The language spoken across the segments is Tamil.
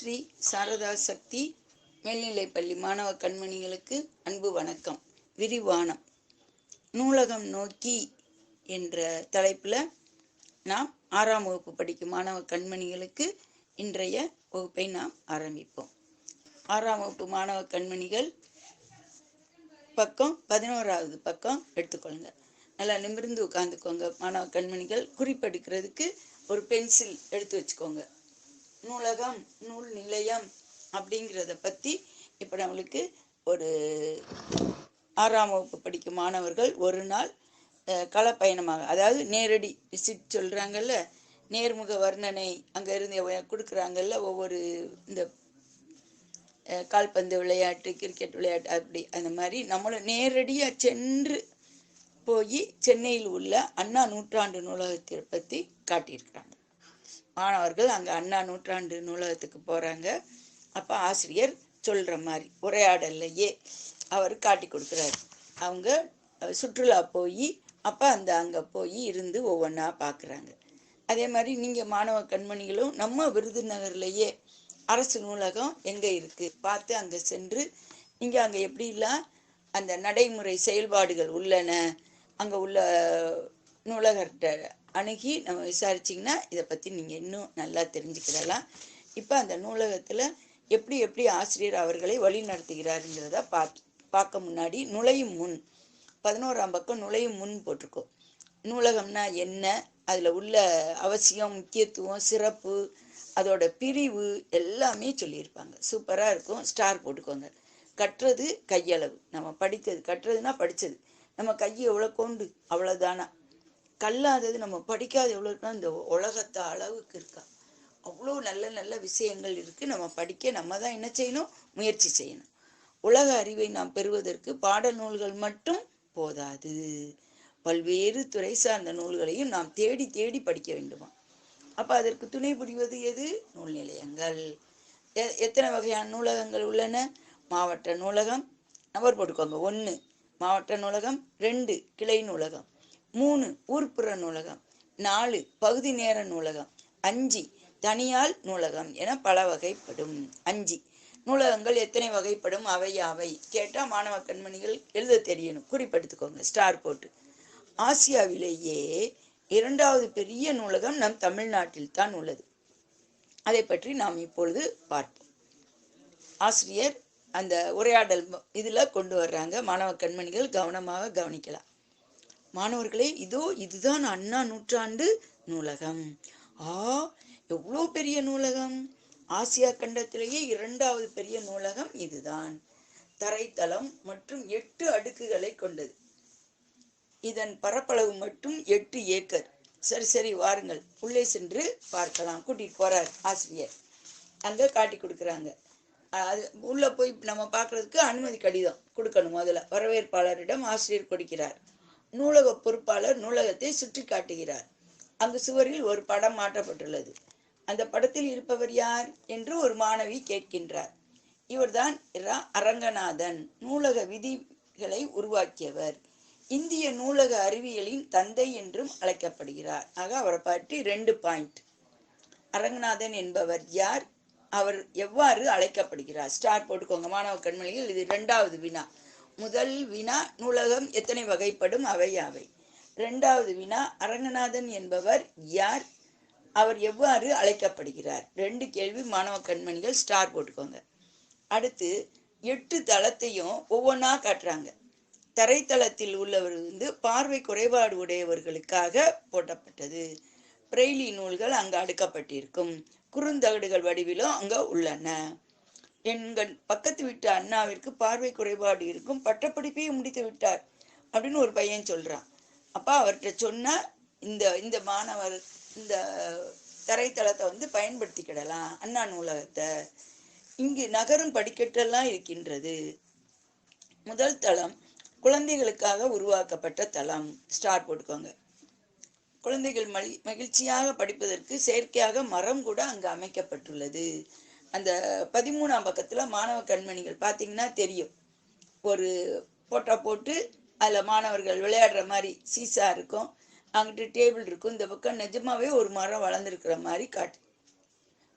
ஸ்ரீ சாரதா சக்தி மேல்நிலைப்பள்ளி மாணவ கண்மணிகளுக்கு அன்பு வணக்கம். விரிவானம். நூலகம் நோக்கி என்ற தலைப்பில் நாம் ஆறாம் வகுப்பு படிக்கும் மாணவ கண்மணிகளுக்கு இன்றைய வகுப்பை நாம் ஆரம்பிப்போம். ஆறாம் வகுப்பு மாணவ கண்மணிகள் பக்கம் பதினோராவது பக்கம் எடுத்துக்கொள்ளுங்க. நல்லா நிமிர்ந்து உட்காந்துக்கோங்க மாணவ கண்மணிகள். குறிப்பெடுக்கிறதுக்கு ஒரு பென்சில் எடுத்து வச்சுக்கோங்க. நூலகம் நூல் நிலையம் அப்படிங்கிறத பற்றி இப்போ நம்மளுக்கு ஒரு ஆறாம் வகுப்பு படிக்கும் மாணவர்கள் ஒரு நாள் களப்பயணமாக அதாவது நேரடி விசிட் சொல்கிறாங்கல்ல நேர்முக வர்ணனை அங்கே இருந்து எவ- கொடுக்குறாங்கல்ல ஒவ்வொரு இந்த கால்பந்து விளையாட்டு கிரிக்கெட் விளையாட்டு அப்படி அந்த மாதிரி நம்மளும் நேரடியாக சென்று போய் சென்னையில் உள்ள அண்ணா நூற்றாண்டு நூலகத்தை பற்றி காட்டியிருக்கிறாங்க. மாணவர்கள் அங்கே அண்ணா நூற்றாண்டு நூலகத்துக்கு போகிறாங்க அப்போ ஆசிரியர் சொல்கிற மாதிரி உரையாடல்லையே அவர் காட்டி கொடுக்குறாரு. அவங்க சுற்றுலா போய் அப்போ அந்த அங்கே போய் இருந்து ஒவ்வொன்றா பார்க்குறாங்க அதே மாதிரி நீங்கள் மாணவ கண்மணிகளும் நம்ம விருதுநகர்லேயே அரசு நூலகம் எங்கே இருக்குது பார்த்து அங்கே சென்று நீங்கள் அங்கே எப்படிலாம் அந்த நடைமுறை செயல்பாடுகள் உள்ளன? அங்கே உள்ள நூலகர்கிட்ட அணுகி நம்ம விசாரிச்சிங்கன்னா இதை பற்றி நீங்கள் இன்னும் நல்லா தெரிஞ்சுக்கிடலாம். இப்போ அந்த நூலகத்தில் எப்படி எப்படி ஆசிரியர் அவர்களை வழி நடத்துகிறாருங்கிறத பார்த்து பார்க்க முன்னாடி நுழையும் முன் பதினோராம் பக்கம் நுழையும் முன் போட்டிருக்கோம். நூலகம்னா என்ன அதில் உள்ள அவசியம் முக்கியத்துவம் சிறப்பு அதோட பிரிவு எல்லாமே சொல்லியிருப்பாங்க. சூப்பராக இருக்கும். ஸ்டார் போட்டுக்கோங்க. கட்டுறது கையளவு. நம்ம படித்தது கட்டுறதுனா படித்தது நம்ம கை எவ்வளோ கொண்டு அவ்வளோதானா கல்லாதது நம்ம படிக்காத எவ்வளோ இந்த உலகத்தை அளவுக்கு இருக்கா. அவ்வளோ நல்ல நல்ல விஷயங்கள் இருக்குது நம்ம படிக்க நம்ம தான் என்ன செய்யணும்? முயற்சி செய்யணும். உலக அறிவை நாம் பெறுவதற்கு பாட நூல்கள் மட்டும் போதாது. பல்வேறு துறை சார்ந்த நூல்களையும் நாம் தேடி தேடி படிக்க வேண்டுமா? அப்போ அதற்கு துணை புரிவது எது? நூல் நிலையங்கள். எ- எத்தனை வகையான நூலகங்கள் உள்ளன? மாவட்ட நூலகம். நம்பர் போட்டுக்கோங்க. ஒன்று மாவட்ட நூலகம். ரெண்டு கிளை நூலகம். மூணு ஊர்ப்புற நூலகம். நாலு பகுதி நேர நூலகம். அஞ்சு தனியால் நூலகம் என பல வகைப்படும். அஞ்சு நூலகங்கள் எத்தனை வகைப்படும்? அவை அவை கேட்டால் மாணவ கண்மணிகள் எழுத தெரியணும். குறிப்பெடுத்துக்கோங்க. ஸ்டார் போட்டு. ஆசியாவிலேயே இரண்டாவது பெரிய நூலகம் நம் தமிழ்நாட்டில் தான் உள்ளது. அதை பற்றி நாம் இப்பொழுது பார்ப்போம். ஆசிரியர் அந்த உரையாடல் இதில் கொண்டு வர்றாங்க. மாணவ கண்மணிகள் கவனமாக கவனிக்கலாம். மாணவர்களே இதோ இதுதான் அண்ணா நூற்றாண்டு நூலகம். ஆ எவ்வளோ பெரிய நூலகம்? ஆசியா கண்டத்திலேயே இரண்டாவது பெரிய நூலகம் இதுதான். தரைத்தளம் மற்றும் எட்டு அடுக்குகளை கொண்டது. இதன் பரப்பளவு மட்டும் எட்டு ஏக்கர். சரி சரி வாருங்கள். உள்ளே சென்று பார்க்கலாம். கூட்டிட்டு போறார் ஆசிரியர். அங்க காட்டி கொடுக்குறாங்க. அது உள்ள போய் நம்ம பார்க்கறதுக்கு அனுமதி கடிதம் கொடுக்கணும் முதல்ல. வரவேற்பாளரிடம் ஆசிரியர் கொடுக்கிறார். நூலக பொறுப்பாளர் நூலகத்தை சுற்றி காட்டுகிறார். அங்கு சுவரில் ஒரு படம் மாற்றப்பட்டுள்ளது. அந்த படத்தில் இருப்பவர் யார் என்று ஒரு மாணவி கேட்கின்றார். இவர்தான் இரா அரங்கநாதன் நூலக விதிகளை உருவாக்கியவர். இந்திய நூலக அறிவியலின் தந்தை என்றும் அழைக்கப்படுகிறார். ஆக அவரை பற்றி ரெண்டு பாயிண்ட். அரங்கநாதன் என்பவர் யார்? அவர் எவ்வாறு அழைக்கப்படுகிறார்? ஸ்டார் போட்டுக்கோங்க. மாணவ கண்மணியில் இது இரண்டாவது வினா. முதல் வினா நூலகம் எத்தனை வகைப்படும்? அவை யாவை? இரண்டாவது வினா அரங்கநாதன் என்பவர் யார்? அவர் எவ்வாறு அழைக்கப்படுகிறார்? ரெண்டு கேள்வி மாணவ கண்மணிகள் ஸ்டார் போட்டுக்கோங்க. அடுத்து எட்டு தளத்தையும் ஒவ்வொன்றா காட்டுறாங்க. தரைத்தளத்தில் உள்ளவர் வந்து பார்வை குறைபாடு உடையவர்களுக்காக போட்டப்பட்டது. பிரெய்லி நூல்கள் அங்கு அடுக்கப்பட்டிருக்கும். குறுந்தகடுகள் வடிவிலும் அங்க உள்ளன. எங்கள் பக்கத்து வீட்டு அண்ணாவிற்கு பார்வை குறைபாடு இருக்கும். பட்டப்படிப்பையும் முடித்து விட்டார் அப்படின்னு ஒரு பையன் சொல்றான். அப்பா அவர்கிட்ட சொன்னா இந்த இந்த மாணவர் இந்த தரைத்தளத்தை வந்து பயன்படுத்திக்கிடலாம். அண்ணா நூலகத்தை. இங்கு நகரும் படிக்கட்டெல்லாம் இருக்கின்றது. முதல் தளம் குழந்தைகளுக்காக உருவாக்கப்பட்ட தளம். ஸ்டார் போட்டுக்கோங்க. குழந்தைகள் மகி மகிழ்ச்சியாக படிப்பதற்கு செயற்கையாக மரம் கூட அங்கு அமைக்கப்பட்டுள்ளது. அந்த பதிமூணாம் பக்கத்துல மாணவ கண்மணிகள் பார்த்தீங்கன்னா தெரியும். ஒரு போட்டோ போட்டு அதில் மாணவர்கள் விளையாடுற மாதிரி சீசா இருக்கும். அங்கிட்டு டேபிள் இருக்கும். இந்த பக்கம் நிஜமாவே ஒரு மரம் வளர்ந்துருக்கிற மாதிரி காட்டு.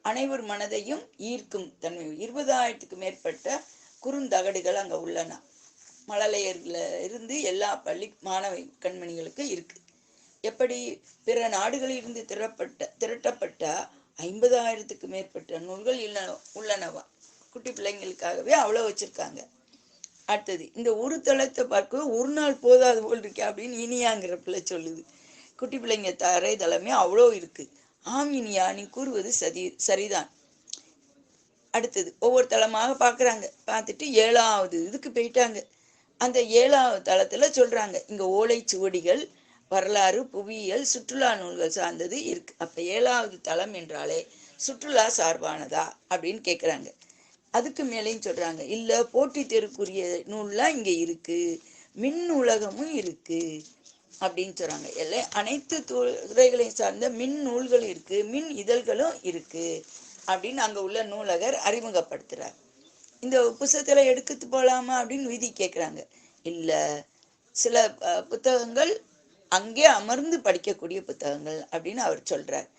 அனைவர் மனதையும் ஈர்க்கும் தன்மை. இருபதாயிரத்துக்கு மேற்பட்ட குறுந்தகடுகள் அங்க உள்ளன. மழலையர்ல இருந்து எல்லா பள்ளி மாணவ கண்மணிகளுக்கு இருக்கு. எப்படி பிற நாடுகளில் இருந்து திரப்பட்ட திரட்டப்பட்ட ஐம்பதாயிரத்துக்கு மேற்பட்ட நூல்கள் இல்ல உள்ளனவா? குட்டி பிள்ளைங்களுக்காகவே அவ்வளவு வச்சிருக்காங்க. அடுத்தது இந்த ஒரு தளத்தை பார்க்க ஒரு நாள் போதாது போல் இருக்கே அப்படின்னு இனியாங்கிற பிள்ளை சொல்லுது. குட்டி பிள்ளைங்க தரை தளமே அவ்வளோ இருக்கு. ஆம் இனியா நீ கூறுவது சதி சரிதான். அடுத்தது ஒவ்வொரு தளமாக பார்க்குறாங்க. பார்த்துட்டு ஏழாவது இதுக்கு போயிட்டாங்க. அந்த ஏழாவது தளத்துல சொல்றாங்க. இங்க ஓலைச்சுவடிகள் வரலாறு புவியியல் சுற்றுலா நூல்கள் சார்ந்தது இருக்கு. அப்ப ஏழாவது தளம் என்றாலே சுற்றுலா சார்பானதா அப்படின்னு கேக்குறாங்க. அதுக்கு மேலேயும் சொல்றாங்க இல்ல போட்டி தெருக்குரிய நூல்லாம் இங்க இருக்கு மின் உலகமும் இருக்கு அப்படின்னு சொல்றாங்க. எல்லாம் அனைத்து துறைகளையும் சார்ந்த மின் நூல்கள் இருக்கு மின் இதழ்களும் இருக்கு அப்படின்னு அங்க உள்ள நூலகர் அறிமுகப்படுத்துறார். இந்த புத்தகத்துல எடுக்கத்து போலாமா அப்படின்னு விதி கேக்குறாங்க. இல்ல சில புத்தகங்கள் அங்கே அமர்ந்து படிக்கக்கூடிய புத்தகங்கள் அப்படின்னு அவர் சொல்றார்.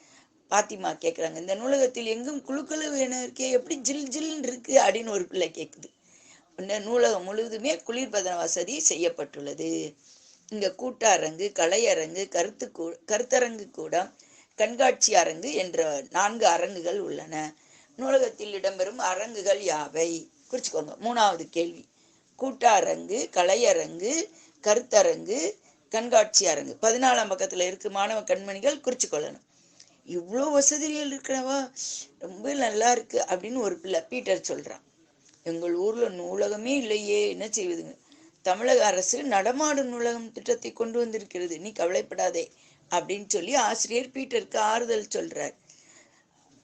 பாத்திமா கேட்குறாங்க இந்த நூலகத்தில் எங்கும் குழுக்களு வேணும் இருக்கே எப்படி ஜில் ஜில்னு இருக்கு? அப்படின்னு ஒரு பிள்ளை கேட்குது இந்த நூலகம் முழுவதுமே குளிர்பதன வசதி செய்யப்பட்டுள்ளது. இங்க கூட்டரங்கு கலையரங்கு கருத்து கூ- கருத்தரங்கு கூடம் கண்காட்சி அரங்கு என்ற நான்கு அரங்குகள் உள்ளன. நூலகத்தில் இடம்பெறும் அரங்குகள் யாவை? குறிச்சுக்கோங்க மூணாவது கேள்வி. கூட்டரங்கு கலையரங்கு கருத்தரங்கு கண்காட்சி அரங்கு பதினாலாம் பக்கத்துல இருக்கு மாணவ கண்மணிகள் குறிச்சுக்கொள்ளணும் இவ்வளோ வசதிகள் இருக்கிறவா? ரொம்ப நல்லா இருக்கு அப்படின்னு ஒரு பிள்ளை பீட்டர் சொல்றான். எங்கள் ஊர்ல நூலகமே இல்லையே. என்ன செய்வதுங்க? தமிழக அரசு நடமாடும் நூலகம் திட்டத்தை கொண்டு வந்திருக்கிறது. நீ கவலைப்படாதே அப்படின்னு சொல்லி ஆசிரியர் பீட்டருக்கு ஆறுதல் சொல்றார்.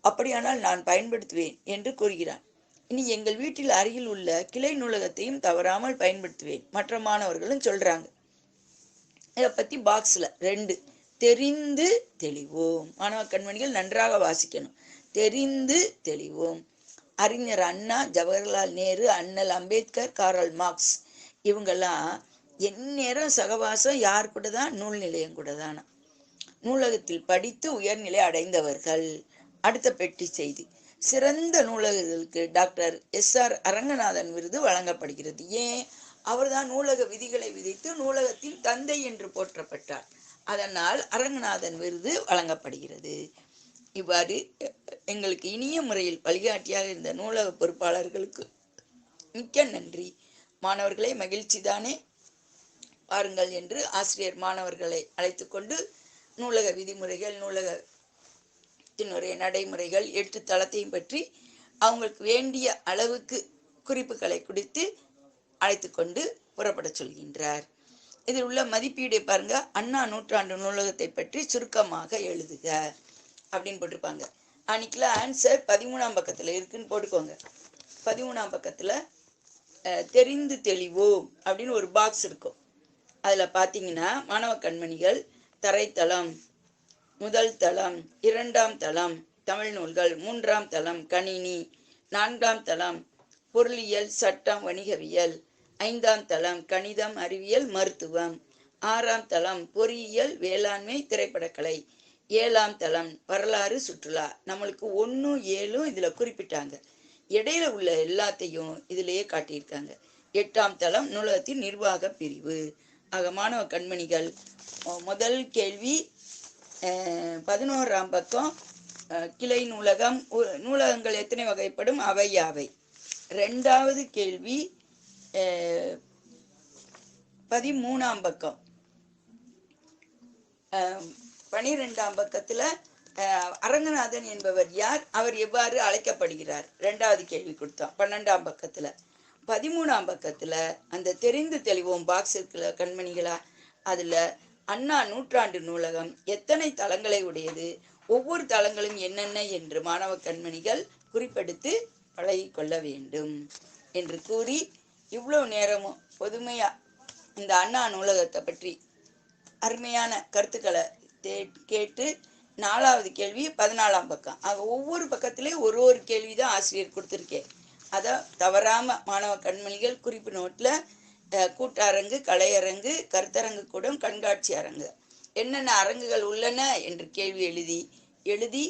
அப்படியானால் நான் பயன்படுத்துவேன் என்று கூறுகிறான். இனி எங்கள் வீட்டில் அருகில் உள்ள கிளை நூலகத்தையும் தவறாமல் பயன்படுத்துவேன். மற்ற மாணவர்களும் சொல்றாங்க. இதை பத்தி பாக்ஸ்ல ரெண்டு தெரிந்து தெளிவோம். மாணவ கண்மணிகள் நன்றாக வாசிக்கணும். தெரிந்து தெளிவோம். அறிஞர் அண்ணா ஜவஹர்லால் நேரு அண்ணல் அம்பேத்கர் காரல் மார்க்ஸ். இவங்கெல்லாம் எந்நேரம் சகவாசம் யார் கூட தான்? நூல் நிலையம் கூட தானா? நூலகத்தில் படித்து உயர்நிலை அடைந்தவர்கள். அடுத்த பெட்டி செய்தி. சிறந்த நூலகர்களுக்கு டாக்டர் எஸ் ஆர் அரங்கநாதன் விருது வழங்கப்படுகிறது. ஏன்? அவர்தான் நூலக விதிகளை விதித்து நூலகத்தின் தந்தை என்று போற்றப்பட்டார். அதனால் அரங்கநாதன் விருது வழங்கப்படுகிறது. இவ்வாறு எங்களுக்கு இனிய முறையில் வழிகாட்டியாக இருந்த நூலக பொறுப்பாளர்களுக்கு மிக்க நன்றி. மாணவர்களே மகிழ்ச்சி தானே பாருங்கள் என்று ஆசிரியர் மாணவர்களை அழைத்து கொண்டு நூலக விதிமுறைகள் நூலகத்தினுடைய நடைமுறைகள் எட்டு தளத்தையும் பற்றி அவங்களுக்கு வேண்டிய அளவுக்கு குறிப்புகளை கொடுத்து அழைத்து கொண்டு புறப்பட சொல்கின்றார். இதில் உள்ள மதிப்பீடை பாருங்க. அண்ணா நூற்றாண்டு நூலகத்தை பற்றி சுருக்கமாக எழுதுக. அப்படின்னு போட்டிருப்பாங்க. அன்னைக்குல ஆன்சர் பதிமூணாம் பக்கத்துல இருக்குன்னு போட்டுக்கோங்க. பதிமூணாம் பக்கத்துல தெரிந்து தெளிவோம் அப்படின்னு ஒரு பாக்ஸ் இருக்கும். அதுல பாத்தீங்கன்னா மாணவ கண்மணிகள் தரைத்தளம் முதல் தளம் இரண்டாம் தளம் தமிழ் நூல்கள் மூன்றாம் தளம் கணினி நான்காம் தளம் பொருளியல் சட்டம் வணிகவியல் ஐந்தாம் தளம் கணிதம் அறிவியல் மருத்துவம். ஆறாம் தளம் பொறியியல் வேளாண்மை திரைப்படக்கலை. ஏழாம் தளம் வரலாறு சுற்றுலா. நம்மளுக்கு ஒன்றும் ஏழும் இதுல குறிப்பிட்டாங்க. இடையில உள்ள எல்லாத்தையும் இதிலேயே காட்டியிருக்காங்க. எட்டாம் தளம் நூலகத்தின் நிர்வாக பிரிவு. ஆக மாணவ கண்மணிகள் முதல் கேள்வி பதினோராம் பக்கம் கிளை நூலகம் நூலகங்கள் எத்தனை வகைப்படும்? அவை யாவை? ரெண்டாவது கேள்வி பதிமூணாம் பக்கம். பனிரெண்டாம் பக்கத்துல அரங்கநாதன் என்பவர் யார்? அவர் எவ்வாறு அழைக்கப்படுகிறார்? ரெண்டாவது கேள்வி கொடுத்தோம் பன்னெண்டாம் பக்கத்துல. பதிமூணாம் பக்கத்துல அந்த தெரிந்து தெளிவோம் பாக்ஸ் இருக்குல்ல கண்மணிகளா? அதுல அண்ணா நூற்றாண்டு நூலகம் எத்தனை தளங்களை உடையது? ஒவ்வொரு தளங்களும் என்னென்ன என்று மாணவ கண்மணிகள் குறிப்பெடுத்து பழகி கொள்ள வேண்டும் என்று கூறி இவ்வளவு நேரமும் பொதுமையா இந்த அண்ணா நூலகத்தை பற்றி அருமையான கருத்துக்களை கேட்டு நாலாவது கேள்வி பதினாலாம் பக்கம். அங்கே ஒவ்வொரு பக்கத்துலேயும் ஒரு ஒரு கேள்வி தான் ஆசிரியர் கொடுத்துருக்கேன். அதை தவறாம மாணவ கண்மணிகள் குறிப்பு நோட்டில் கூட்டரங்கு கலையரங்கு கருத்தரங்கு கூடம் கண்காட்சி அரங்கு. என்னென்ன அரங்குகள் உள்ளன என்று கேள்வி எழுதி எழுதி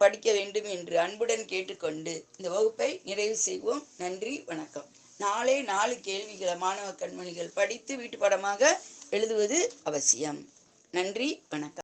படிக்க வேண்டும் என்று அன்புடன் கேட்டுக்கொண்டு இந்த வகுப்பை நிறைவு செய்வோம். நன்றி வணக்கம். நாளே நாலு கேள்விகளை மாணவ கண்மணிகள் படித்து வீட்டு பாடமாக எழுதுவது அவசியம். நன்றி வணக்கம்.